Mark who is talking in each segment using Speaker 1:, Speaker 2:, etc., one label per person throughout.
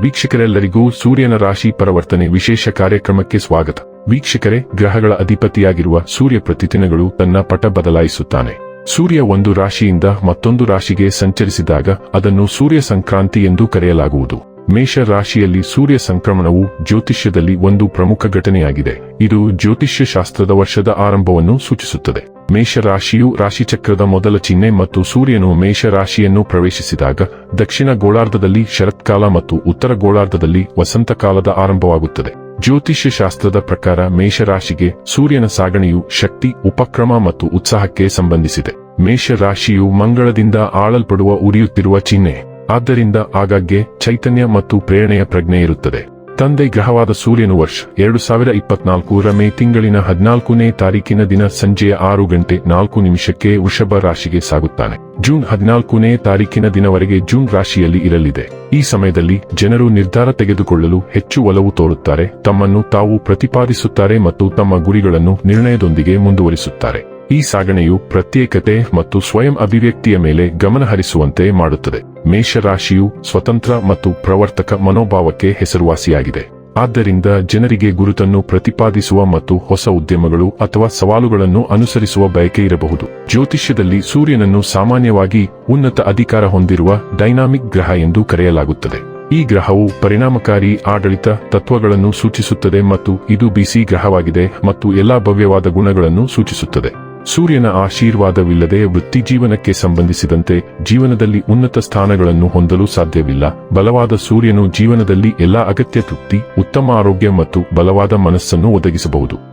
Speaker 1: ವೀಕ್ಷಕರೆಲ್ಲರಿಗೂ ಸೂರ್ಯನ ರಾಶಿ ಪರಿವರ್ತನೆ ವಿಶೇಷ ಕಾರ್ಯಕ್ರಮಕ್ಕೆ ಸ್ವಾಗತ. ವೀಕ್ಷಕರೇ, ಗ್ರಹಗಳ ಅಧಿಪತಿಯಾಗಿರುವ ಸೂರ್ಯ ಪ್ರತಿದಿನಗಳು ತನ್ನ ಪಟ ಬದಲಾಯಿಸುತ್ತಾನೆ. ಸೂರ್ಯ ಒಂದು ರಾಶಿಯಿಂದ ಮತ್ತೊಂದು ರಾಶಿಗೆ ಸಂಚರಿಸಿದಾಗ ಅದನ್ನು ಸೂರ್ಯ ಸಂಕ್ರಾಂತಿ ಎಂದು ಕರೆಯಲಾಗುವುದು. ಮೇಷ ರಾಶಿಯಲ್ಲಿ ಸೂರ್ಯ ಸಂಕ್ರಮಣವು ಜ್ಯೋತಿಷ್ಯದಲ್ಲಿ ಒಂದು ಪ್ರಮುಖ ಘಟನೆಯಾಗಿದೆ. ಇದು ಜ್ಯೋತಿಷ್ಯ ಶಾಸ್ತ್ರದ ವರ್ಷದ ಆರಂಭವನ್ನು ಸೂಚಿಸುತ್ತದೆ. ಮೇಷ ರಾಶಿಯು ರಾಶಿಚಕ್ರದ ಮೊದಲ ಚಿಹ್ನೆ ಮತ್ತು ಸೂರ್ಯನು ಮೇಷ ರಾಶಿಯನ್ನು ಪ್ರವೇಶಿಸಿದಾಗ, ದಕ್ಷಿಣ ಗೋಳಾರ್ಧದಲ್ಲಿ ಶರತ್ಕಾಲ ಮತ್ತು ಉತ್ತರ ಗೋಳಾರ್ಧದಲ್ಲಿ ವಸಂತಕಾಲದ ಆರಂಭವಾಗುತ್ತದೆ. ಜ್ಯೋತಿಷ್ಯ ಶಾಸ್ತ್ರದ ಪ್ರಕಾರ ಮೇಷರಾಶಿಗೆ ಸೂರ್ಯನ ಸಾಗಣೆಯು ಶಕ್ತಿ, ಉಪಕ್ರಮ ಮತ್ತು ಉತ್ಸಾಹಕ್ಕೆ ಸಂಬಂಧಿಸಿದೆ. ಮೇಷ ರಾಶಿಯು ಮಂಗಳದಿಂದ ಆಳಲ್ಪಡುವ ಉರಿಯುತ್ತಿರುವ ಚಿಹ್ನೆ. ಆದ್ದರಿಂದ ಆಗಾಗ್ಗೆ ಚೈತನ್ಯ ಮತ್ತು ಪ್ರೇರಣೆಯ ಪ್ರಜ್ಞೆ ಇರುತ್ತದೆ. ತಂದೆ ಗ್ರಹವಾದ ಸೂರ್ಯನು ವರ್ಷ ಎರಡು ಸಾವಿರ ಇಪ್ಪತ್ನಾಲ್ಕರ ಮೇ ತಿಂಗಳಿನ ಹದಿನಾಲ್ಕನೇ ತಾರೀಕಿನ ದಿನ ಸಂಜೆಯ ಆರು ಗಂಟೆ ನಾಲ್ಕು ನಿಮಿಷಕ್ಕೆ ವೃಷಭ ರಾಶಿಗೆ ಸಾಗುತ್ತಾನೆ. ಜೂನ್ ಹದಿನಾಲ್ಕನೇ ತಾರೀಕಿನ ದಿನವರೆಗೆ ಜೂನ್ ರಾಶಿಯಲ್ಲಿ ಇರಲಿದೆ. ಈ ಸಮಯದಲ್ಲಿ ಜನರು ನಿರ್ಧಾರ ತೆಗೆದುಕೊಳ್ಳಲು ಹೆಚ್ಚು ಒಲವು ತೋರುತ್ತಾರೆ. ತಮ್ಮನ್ನು ತಾವು ಪ್ರತಿಪಾದಿಸುತ್ತಾರೆ ಮತ್ತು ತಮ್ಮ ಗುರಿಗಳನ್ನು ನಿರ್ಣಯದೊಂದಿಗೆ ಮುಂದುವರಿಸುತ್ತಾರೆ. ಈ ಸಾಗಣೆಯು ಪ್ರತ್ಯೇಕತೆ ಮತ್ತು ಸ್ವಯಂ ಅಭಿವ್ಯಕ್ತಿಯ ಮೇಲೆ ಗಮನಹರಿಸುವಂತೆ ಮಾಡುತ್ತದೆ. ಮೇಷರಾಶಿಯು ಸ್ವತಂತ್ರ ಮತ್ತು ಪ್ರವರ್ತಕ ಮನೋಭಾವಕ್ಕೆ ಹೆಸರುವಾಸಿಯಾಗಿದೆ. ಆದ್ದರಿಂದ ಜನರಿಗೆ ಗುರುತನ್ನು ಪ್ರತಿಪಾದಿಸುವ ಮತ್ತು ಹೊಸ ಉದ್ಯಮಗಳು ಅಥವಾ ಸವಾಲುಗಳನ್ನು ಅನುಸರಿಸುವ ಬಯಕೆ ಇರಬಹುದು. ಜ್ಯೋತಿಷ್ಯದಲ್ಲಿ ಸೂರ್ಯನನ್ನು ಸಾಮಾನ್ಯವಾಗಿ ಉನ್ನತ ಅಧಿಕಾರ ಹೊಂದಿರುವ ಡೈನಾಮಿಕ್ ಗ್ರಹ ಎಂದು ಕರೆಯಲಾಗುತ್ತದೆ. ಈ ಗ್ರಹವು ಪರಿಣಾಮಕಾರಿ ಆಡಳಿತ ತತ್ವಗಳನ್ನು ಸೂಚಿಸುತ್ತದೆ ಮತ್ತು ಇದು ಬಿಸಿ ಗ್ರಹವಾಗಿದೆ ಮತ್ತು ಎಲ್ಲಾ ಭವ್ಯವಾದ ಗುಣಗಳನ್ನು ಸೂಚಿಸುತ್ತದೆ. ಸೂರ್ಯನ ಆಶೀರ್ವಾದವಿಲ್ಲದೆ ವೃತ್ತಿಜೀವನಕ್ಕೆ ಸಂಬಂಧಿಸಿದಂತೆ ಜೀವನದಲ್ಲಿ ಉನ್ನತ ಸ್ಥಾನಗಳನ್ನು ಹೊಂದಲು ಸಾಧ್ಯವಿಲ್ಲ. ಬಲವಾದ ಸೂರ್ಯನು ಜೀವನದಲ್ಲಿ ಎಲ್ಲಾ ಅಗತ್ಯ ತೃಪ್ತಿ, ಉತ್ತಮ ಆರೋಗ್ಯ ಮತ್ತು ಬಲವಾದ ಮನಸ್ಸನ್ನು ಒದಗಿಸಬಹುದು.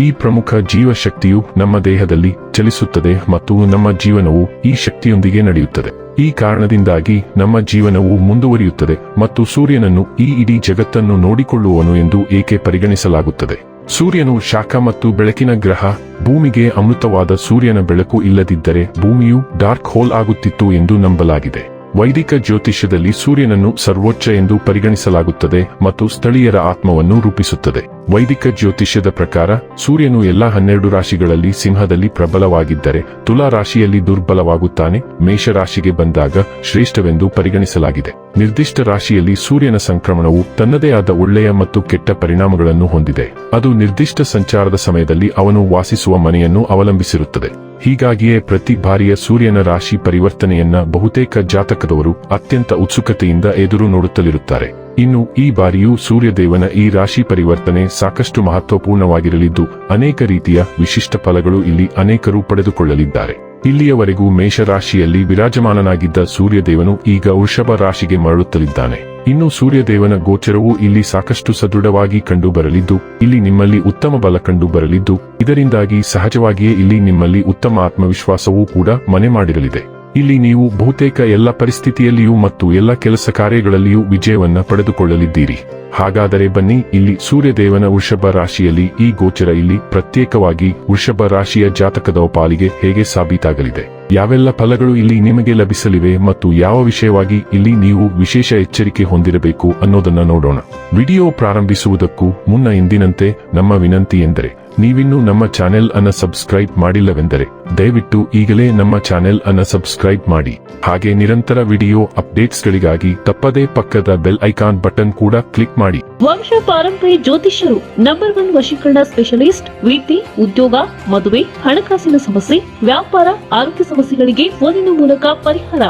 Speaker 1: ಈ ಪ್ರಮುಖ ಜೀವಶಕ್ತಿಯು ನಮ್ಮ ದೇಹದಲ್ಲಿ ಚಲಿಸುತ್ತದೆ ಮತ್ತು ನಮ್ಮ ಜೀವನವು ಈ ಶಕ್ತಿಯೊಂದಿಗೆ ನಡೆಯುತ್ತದೆ. ಈ ಕಾರಣದಿಂದಾಗಿ ನಮ್ಮ ಜೀವನವು ಮುಂದುವರಿಯುತ್ತದೆ ಮತ್ತು ಸೂರ್ಯನನ್ನು ಈ ಇಡೀ ಜಗತ್ತನ್ನು ನೋಡಿಕೊಳ್ಳುವನು ಎಂದು ಏಕೆ ಪರಿಗಣಿಸಲಾಗುತ್ತದೆ? ಸೂರ್ಯನು ಶಾಖ ಮತ್ತು ಬೆಳಕಿನ ಗ್ರಹ, ಭೂಮಿಗೆ ಅಮೃತವಾದ ಸೂರ್ಯನ ಬೆಳಕು ಇಲ್ಲದಿದ್ದರೆ ಭೂಮಿಯು ಡಾರ್ಕ್ ಹೋಲ್ ಆಗುತ್ತಿತ್ತು ಎಂದು ನಂಬಲಾಗಿದೆ. ವೈದಿಕ ಜ್ಯೋತಿಷ್ಯದಲ್ಲಿ ಸೂರ್ಯನನ್ನು ಸರ್ವೋಚ್ಚ ಎಂದು ಪರಿಗಣಿಸಲಾಗುತ್ತದೆ ಮತ್ತು ಸ್ಥಳೀಯರ ಆತ್ಮವನ್ನು ರೂಪಿಸುತ್ತದೆ. ವೈದಿಕ ಜ್ಯೋತಿಷ್ಯದ ಪ್ರಕಾರ, ಸೂರ್ಯನು ಎಲ್ಲಾ ಹನ್ನೆರಡು ರಾಶಿಗಳಲ್ಲಿ ಸಿಂಹದಲ್ಲಿ ಪ್ರಬಲವಾಗಿದ್ದರೆ ತುಲಾ ರಾಶಿಯಲ್ಲಿ ದುರ್ಬಲವಾಗುತ್ತಾನೆ, ಮೇಷರಾಶಿಗೆ ಬಂದಾಗ ಶ್ರೇಷ್ಠವೆಂದು ಪರಿಗಣಿಸಲಾಗಿದೆ. ನಿರ್ದಿಷ್ಟ ರಾಶಿಯಲ್ಲಿ ಸೂರ್ಯನ ಸಂಕ್ರಮಣವು ತನ್ನದೇ ಆದ ಒಳ್ಳೆಯ ಮತ್ತು ಕೆಟ್ಟ ಪರಿಣಾಮಗಳನ್ನು ಹೊಂದಿದೆ. ಅದು ನಿರ್ದಿಷ್ಟ ಸಂಚಾರದ ಸಮಯದಲ್ಲಿ ಅವನು ವಾಸಿಸುವ ಮನೆಯನ್ನು ಅವಲಂಬಿಸಿರುತ್ತದೆ. ಹೀಗಾಗಿಯೇ ಪ್ರತಿ ಬಾರಿಯ ಸೂರ್ಯನ ರಾಶಿ ಪರಿವರ್ತನೆಯನ್ನ ಬಹುತೇಕ ಜಾತಕದವರು ಅತ್ಯಂತ ಉತ್ಸುಕತೆಯಿಂದ ಎದುರು ನೋಡುತ್ತಲಿರುತ್ತಾರೆ. ಇನ್ನು ಈ ಬಾರಿಯೂ ಸೂರ್ಯದೇವನ ಈ ರಾಶಿ ಪರಿವರ್ತನೆ ಸಾಕಷ್ಟು ಮಹತ್ವಪೂರ್ಣವಾಗಿರಲಿದ್ದು, ಅನೇಕ ರೀತಿಯ ವಿಶಿಷ್ಟ ಫಲಗಳು ಇಲ್ಲಿ ಅನೇಕರು ಪಡೆದುಕೊಳ್ಳಲಿದ್ದಾರೆ. ಇಲ್ಲಿಯವರೆಗೂ ಮೇಷರಾಶಿಯಲ್ಲಿ ವಿರಾಜಮಾನನಾಗಿದ್ದ ಸೂರ್ಯದೇವನು ಈಗ ವೃಷಭ ರಾಶಿಗೆ ಮರಳುತ್ತಲಿದ್ದಾನೆ. ಇನ್ನು ಸೂರ್ಯದೇವನ ಗೋಚರವು ಇಲ್ಲಿ ಸಾಕಷ್ಟು ಸದೃಢವಾಗಿ ಕಂಡು ಬರಲಿದ್ದು ಇಲ್ಲಿ ನಿಮ್ಮಲ್ಲಿ ಉತ್ತಮ ಬಲ ಕಂಡು ಬರಲಿದ್ದು ಇದರಿಂದಾಗಿ ಸಹಜವಾಗಿಯೇ ಇಲ್ಲಿ ನಿಮ್ಮಲ್ಲಿ ಉತ್ತಮ ಆತ್ಮವಿಶ್ವಾಸವೂ ಕೂಡ ಮನೆ ಮಾಡಿರಲಿದೆ. ಇಲ್ಲಿ ನೀವು ಬಹುತೇಕ ಎಲ್ಲ ಪರಿಸ್ಥಿತಿಯಲ್ಲಿಯೂ ಮತ್ತು ಎಲ್ಲ ಕೆಲಸ ಕಾರ್ಯಗಳಲ್ಲಿಯೂ ವಿಜಯವನ್ನ ಪಡೆದುಕೊಳ್ಳಲಿದ್ದೀರಿ. ಹಾಗಾದರೆ ಬನ್ನಿ, ಇಲ್ಲಿ ಸೂರ್ಯದೇವನ ವೃಷಭ ರಾಶಿಯಲ್ಲಿ ಈ ಗೋಚರ ಇಲ್ಲಿ ಪ್ರತ್ಯೇಕವಾಗಿ ವೃಷಭ ರಾಶಿಯ ಜಾತಕದ ಪಾಲಿಗೆ ಹೇಗೆ ಸಾಬೀತಾಗಲಿದೆ? ಯಾವೆಲ್ಲ ಫಲಗಳು ಇಲ್ಲಿ ನಿಮಗೆ ಲಭಿಸಲಿವೆ ಮತ್ತು ಯಾವ ವಿಷಯವಾಗಿ ಇಲ್ಲಿ ನೀವು ವಿಶೇಷ ಎಚ್ಚರಿಕೆ ಹೊಂದಿರಬೇಕು ಅನ್ನೋದನ್ನ ನೋಡೋಣ. ವಿಡಿಯೋ ಪ್ರಾರಂಭಿಸುವುದಕ್ಕೂ ಮುನ್ನ ಎಂದಿನಂತೆ ನಮ್ಮ ವಿನಂತಿ ಎಂದರೆ ನೀವಿನ್ನೂ ನಮ್ಮ ಚಾನೆಲ್ ಅನ್ನ ಸಬ್ಸ್ಕ್ರೈಬ್ ಮಾಡಿಲ್ಲವೆಂದರೆ ದಯವಿಟ್ಟು ಈಗಲೇ ನಮ್ಮ ಚಾನೆಲ್ ಅನ್ನ ಸಬ್ಸ್ಕ್ರೈಬ್ ಮಾಡಿ. ಹಾಗೆ ನಿರಂತರ ವಿಡಿಯೋ ಅಪ್ಡೇಟ್ಸ್ಗಳಿಗಾಗಿ ತಪ್ಪದೇ ಪಕ್ಕದ ಬೆಲ್ ಐಕಾನ್ ಬಟನ್ ಕೂಡ ಕ್ಲಿಕ್ ಮಾಡಿ.
Speaker 2: ವಂಶ ಪಾರಂಪರ್ಯ ಜ್ಯೋತಿಷ್ಯರು ನಂಬರ್ ಒನ್ ವಶೀಕರಣ ಸ್ಪೆಷಲಿಸ್ಟ್ ವೃತ್ತಿ ಉದ್ಯೋಗ ಮದುವೆ ಹಣಕಾಸಿನ ಸಮಸ್ಯೆ ವ್ಯಾಪಾರ ಆರೋಗ್ಯ ಸಮಸ್ಯೆಗಳಿಗೆ ಫೋನಿನ ಮೂಲಕ ಪರಿಹಾರ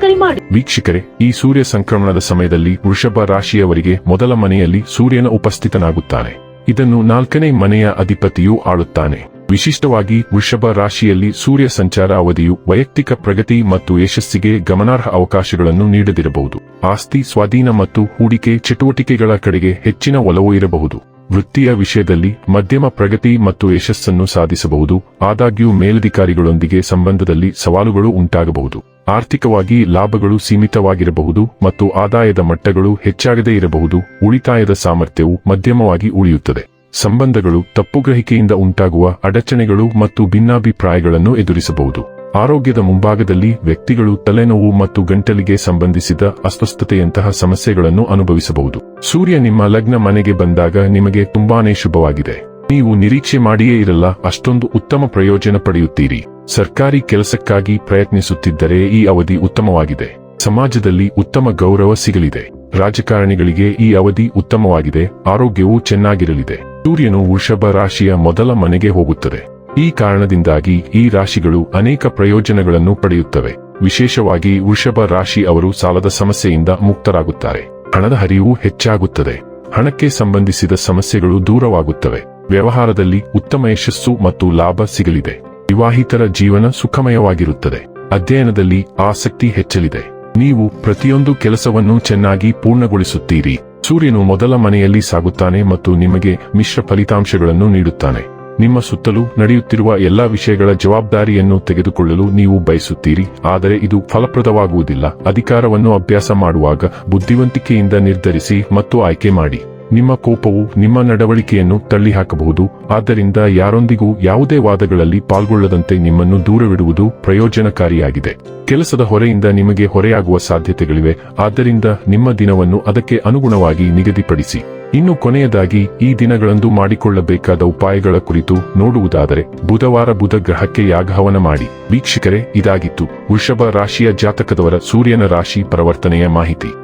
Speaker 2: ಕರೆ ಮಾಡಿ.
Speaker 1: ವೀಕ್ಷಕರೇ ಈ ಸೂರ್ಯ ಸಂಕ್ರಮಣದ ಸಮಯದಲ್ಲಿ ವೃಷಭ ರಾಶಿಯವರಿಗೆ ಮೊದಲ ಮನೆಯಲ್ಲಿ ಸೂರ್ಯನ ಉಪಸ್ಥಿತನಾಗುತ್ತಾನೆ. ಇದನ್ನು ನಾಲ್ಕನೇ ಮನೆಯ ಅಧಿಪತಿಯು ಆಳುತ್ತಾನೆ. ವಿಶಿಷ್ಟವಾಗಿ ವೃಷಭ ರಾಶಿಯಲ್ಲಿ ಸೂರ್ಯ ಸಂಚಾರ ಅವಧಿಯು ವೈಯಕ್ತಿಕ ಪ್ರಗತಿ ಮತ್ತು ಯಶಸ್ಸಿಗೆ ಗಮನಾರ್ಹ ಅವಕಾಶಗಳನ್ನು ನೀಡದಿರಬಹುದು. ಆಸ್ತಿ, ಸ್ವಾಧೀನ ಮತ್ತು ಹೂಡಿಕೆ ಚಟುವಟಿಕೆಗಳ ಕಡೆಗೆ ಹೆಚ್ಚಿನ ಒಲವು ಇರಬಹುದು. ವೃತ್ತಿಯ ವಿಷಯದಲ್ಲಿ ಮಧ್ಯಮ ಪ್ರಗತಿ ಮತ್ತು ಯಶಸ್ಸನ್ನು ಸಾಧಿಸಬಹುದು. ಆದಾಗ್ಯೂ ಮೇಲಧಿಕಾರಿಗಳೊಂದಿಗೆ ಸಂಬಂಧದಲ್ಲಿ ಸವಾಲುಗಳು ಉಂಟಾಗಬಹುದು. ಆರ್ಥಿಕವಾಗಿ ಲಾಭಗಳು ಸೀಮಿತವಾಗಿರಬಹುದು ಮತ್ತು ಆದಾಯದ ಮಟ್ಟಗಳು ಹೆಚ್ಚಾಗದೇ ಇರಬಹುದು, ಉಳಿತಾಯದ ಸಾಮರ್ಥ್ಯವು ಮಧ್ಯಮವಾಗಿ ಉಳಿಯುತ್ತದೆ. ಸಂಬಂಧಗಳು ತಪ್ಪುಗ್ರಹಿಕೆಯಿಂದ ಉಂಟಾಗುವ ಅಡಚಣೆಗಳು ಮತ್ತು ಭಿನ್ನಾಭಿಪ್ರಾಯಗಳನ್ನು ಎದುರಿಸಬಹುದು. ಆರೋಗ್ಯದ ಮುಂಭಾಗದಲ್ಲಿ ವ್ಯಕ್ತಿಗಳು ತಲೆನೋವು ಮತ್ತು ಗಂಟಲಿಗೆ ಸಂಬಂಧಿಸಿದ ಅಸ್ವಸ್ಥತೆಯಂತಹ ಸಮಸ್ಯೆಗಳನ್ನು ಅನುಭವಿಸಬಹುದು. ಸೂರ್ಯ ನಿಮ್ಮ ಲಗ್ನ ಮನೆಗೆ ಬಂದಾಗ ನಿಮಗೆ ತುಂಬಾನೇ ಶುಭವಾಗಿದೆ. ನೀವು ನಿರೀಕ್ಷೆ ಮಾಡಿಯೇ ಇರಲ್ಲ, ಅಷ್ಟೊಂದು ಉತ್ತಮ ಪ್ರಯೋಜನ ಪಡೆಯುತ್ತೀರಿ. ಸರ್ಕಾರಿ ಕೆಲಸಕ್ಕಾಗಿ ಪ್ರಯತ್ನಿಸುತ್ತಿದ್ದರೆ ಈ ಅವಧಿ ಉತ್ತಮವಾಗಿದೆ. ಸಮಾಜದಲ್ಲಿ ಉತ್ತಮ ಗೌರವ ಸಿಗಲಿದೆ. ರಾಜಕಾರಣಿಗಳಿಗೆ ಈ ಅವಧಿ ಉತ್ತಮವಾಗಿದೆ. ಆರೋಗ್ಯವೂ ಚೆನ್ನಾಗಿರಲಿದೆ. ಸೂರ್ಯನು ವೃಷಭ ರಾಶಿಯ ಮೊದಲ ಮನೆಗೆ ಹೋಗುತ್ತದೆ. ಈ ಕಾರಣದಿಂದಾಗಿ ಈ ರಾಶಿಗಳು ಅನೇಕ ಪ್ರಯೋಜನಗಳನ್ನು ಪಡೆಯುತ್ತವೆ. ವಿಶೇಷವಾಗಿ ವೃಷಭ ರಾಶಿ ಅವರು ಸಾಲದ ಸಮಸ್ಯೆಯಿಂದ ಮುಕ್ತರಾಗುತ್ತಾರೆ. ಹಣದ ಹರಿವು ಹೆಚ್ಚಾಗುತ್ತದೆ. ಹಣಕ್ಕೆ ಸಂಬಂಧಿಸಿದ ಸಮಸ್ಯೆಗಳು ದೂರವಾಗುತ್ತವೆ. ವ್ಯವಹಾರದಲ್ಲಿ ಉತ್ತಮ ಯಶಸ್ಸು ಮತ್ತು ಲಾಭ ಸಿಗಲಿದೆ. ವಿವಾಹಿತರ ಜೀವನ ಸುಖಮಯವಾಗಿರುತ್ತದೆ. ಅಧ್ಯಯನದಲ್ಲಿ ಆಸಕ್ತಿ ಹೆಚ್ಚಲಿದೆ. ನೀವು ಪ್ರತಿಯೊಂದು ಕೆಲಸವನ್ನು ಚೆನ್ನಾಗಿ ಪೂರ್ಣಗೊಳಿಸುತ್ತೀರಿ. ಸೂರ್ಯನು ಮೊದಲ ಮನೆಯಲ್ಲಿ ಸಾಗುತ್ತಾನೆ ಮತ್ತು ನಿಮಗೆ ಮಿಶ್ರ ಫಲಿತಾಂಶಗಳನ್ನು ನೀಡುತ್ತಾನೆ. ನಿಮ್ಮ ಸುತ್ತಲೂ ನಡೆಯುತ್ತಿರುವ ಎಲ್ಲಾ ವಿಷಯಗಳ ಜವಾಬ್ದಾರಿಯನ್ನು ತೆಗೆದುಕೊಳ್ಳಲು ನೀವು ಬಯಸುತ್ತೀರಿ. ಆದರೆ ಇದು ಫಲಪ್ರದವಾಗುವುದಿಲ್ಲ. ಅಧಿಕಾರವನ್ನು ಅಭ್ಯಾಸ ಮಾಡುವಾಗ ಬುದ್ಧಿವಂತಿಕೆಯಿಂದ ನಿರ್ಧರಿಸಿ ಮತ್ತು ಆಯ್ಕೆ ಮಾಡಿ. ನಿಮ್ಮ ಕೋಪವು ನಿಮ್ಮ ನಡವಳಿಕೆಯನ್ನು ತಳ್ಳಿಹಾಕಬಹುದು. ಆದ್ದರಿಂದ ಯಾರೊಂದಿಗೂ ಯಾವುದೇ ವಾದಗಳಲ್ಲಿ ಪಾಲ್ಗೊಳ್ಳದಂತೆ ನಿಮ್ಮನ್ನು ದೂರವಿಡುವುದು ಪ್ರಯೋಜನಕಾರಿಯಾಗಿದೆ. ಕೆಲಸದ ಹೊರೆಯಿಂದ ನಿಮಗೆ ಹೊರೆಯಾಗುವ ಸಾಧ್ಯತೆಗಳಿವೆ. ಆದ್ದರಿಂದ ನಿಮ್ಮ ದಿನವನ್ನು ಅದಕ್ಕೆ ಅನುಗುಣವಾಗಿ ನಿಗದಿಪಡಿಸಿ. ಇನ್ನು ಕೊನೆಯದಾಗಿ, ಈ ದಿನಗಳಂದು ಮಾಡಿಕೊಳ್ಳಬೇಕಾದ ಉಪಾಯಗಳ ಕುರಿತು ನೋಡುವುದಾದರೆ, ಬುಧವಾರ ಬುಧ ಗ್ರಹಕ್ಕೆ ಯಾಗಹವನ ಮಾಡಿ. ವೀಕ್ಷಕರೇ, ಇದಾಗಿತ್ತು. ವೃಷಭ ರಾಶಿಯ ಜಾತಕದವರ ಸೂರ್ಯನ ರಾಶಿ ಪರಿವರ್ತನೆಯ ಮಾಹಿತಿ.